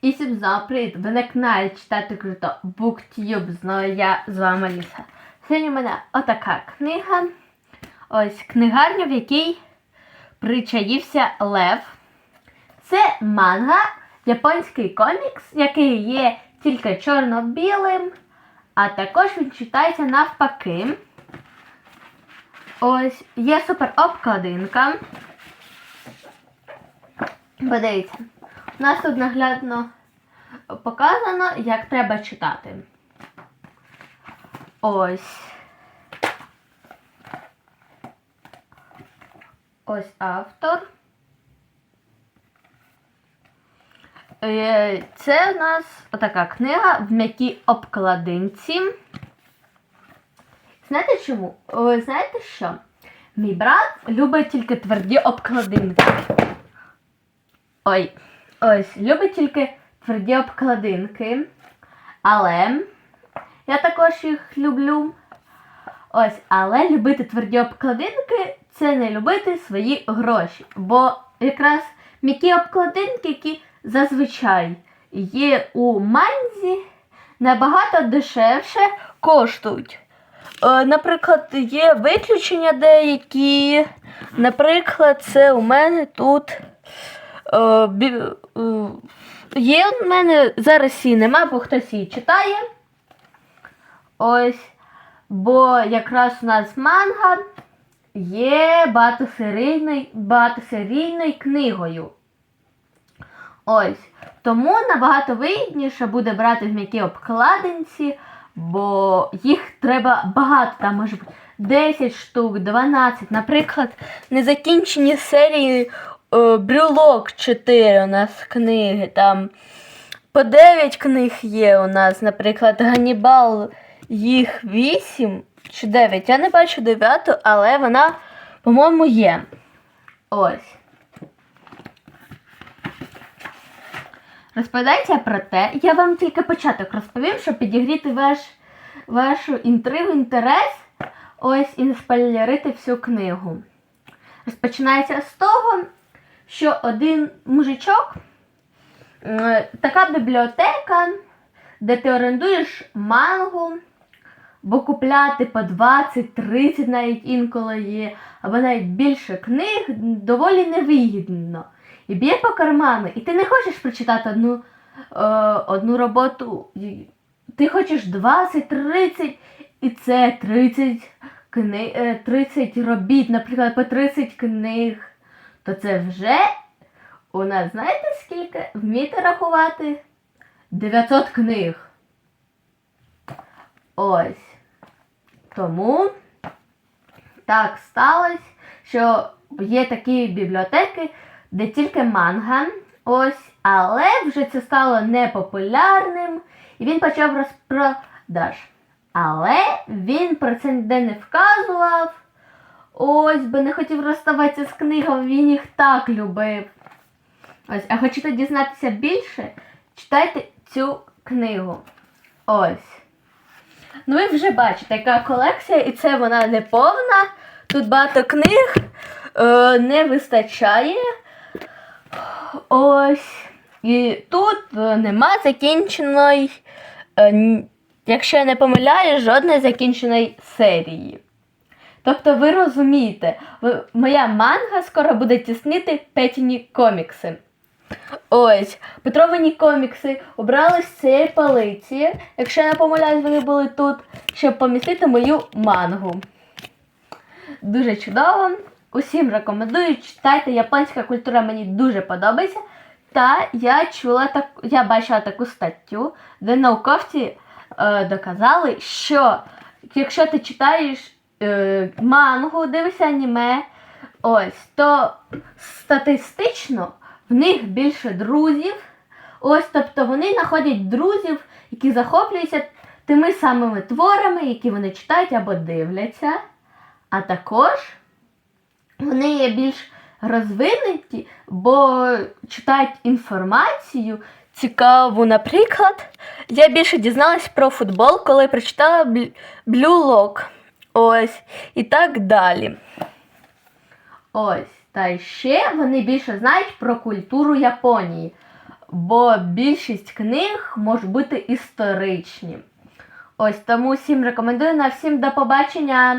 І всім знову привіт! Ви на каналі читати круто BookTube. Знову я з вами Ліса. Сьогодні у мене отака книга. Ось книгарня, в якій причаївся Лев. Це манга, японський комікс, який є тільки чорно-білим, а також він читається навпаки. Ось є супер обкладинка. Подивіться. У нас тут наглядно показано, як треба читати. Ось. Ось автор. Е, Це у нас така книга в м'якій обкладинці. Знаєте чому? Знаєте що? Мій брат любить тільки тверді обкладинки. Ой, ось, любить тільки тверді обкладинки. Але я також їх люблю. Ось, але любити тверді обкладинки це не любити свої гроші. Бо якраз м'які обкладинки, які зазвичай є у манзі, набагато дешевше коштують. Е, Наприклад, є виключення деякі. Наприклад, це у мене тут. Е, е, Є у мене зараз її нема, бо хтось її читає. Ось. Бо якраз у нас манга є багатосерійною, багатосерійною книгою. Ось. Тому набагато вигідніше буде брати в м'якій обкладинці, бо їх треба багато, там може бути 10 штук, 12. Наприклад, незакінчені серії Брюлок 4 у нас книги. Там по 9 книг є у нас, наприклад, Ганібал їх 8 чи 9. Я не бачу 9, але вона, по-моєму, є. Ось. Розповідається про те, я вам тільки початок розповім, щоб підігріти ваш, вашу інтригу, інтерес, ось і не спойлерити всю книгу. Розпочинається з того, що один мужичок, така бібліотека, де ти орендуєш мангу, бо купляти по 20-30 навіть інколи є, або навіть більше книг доволі невигідно. І б'є по карману, і ти не хочеш прочитати одну, е, одну роботу. Ти хочеш 20-30, і це 30 кни, е, 30 робіт, наприклад, по 30 книг. То це вже у нас, знаєте скільки? Вмієте рахувати? 900 книг. Ось. Тому так сталося, що є такі бібліотеки, де тільки манга. Ось, але вже це стало непопулярним, і він почав розпродаж. Але він про це ніде не вказував. Ось би не хотів розставатися з книгами, він їх так любив. Ось, а хочете дізнатися більше? Читайте цю книгу. Ось. Ну, ви вже бачите, яка колекція, і це вона не повна. Тут багато книг е, не вистачає. Ось. І тут е, нема закінченої, е, якщо я не помиляю, жодної закінченої серії. Тобто ви розумієте, моя манга скоро буде тіснити петіні комікси. Ось, Петровані комікси обрали з цієї полиці. Якщо я не помиляюсь, вони були тут, щоб помістити мою мангу. Дуже чудово. Усім рекомендую, читайте, японська культура мені дуже подобається. Та я чула так, я бачила таку статтю, де науковці е, доказали, що якщо ти читаєш е, мангу, дивишся аніме, ось, то статистично в них більше друзів. Ось, тобто вони знаходять друзів, які захоплюються тими самими творами, які вони читають або дивляться. А також вони є більш розвинуті, бо читають інформацію цікаву. Наприклад, я більше дізналась про футбол, коли прочитала Blue Lock. Ось, і так далі. Ось. Та ще вони більше знають про культуру Японії. бо більшість книг можуть бути історичні. Ось тому всім рекомендую на всім до побачення.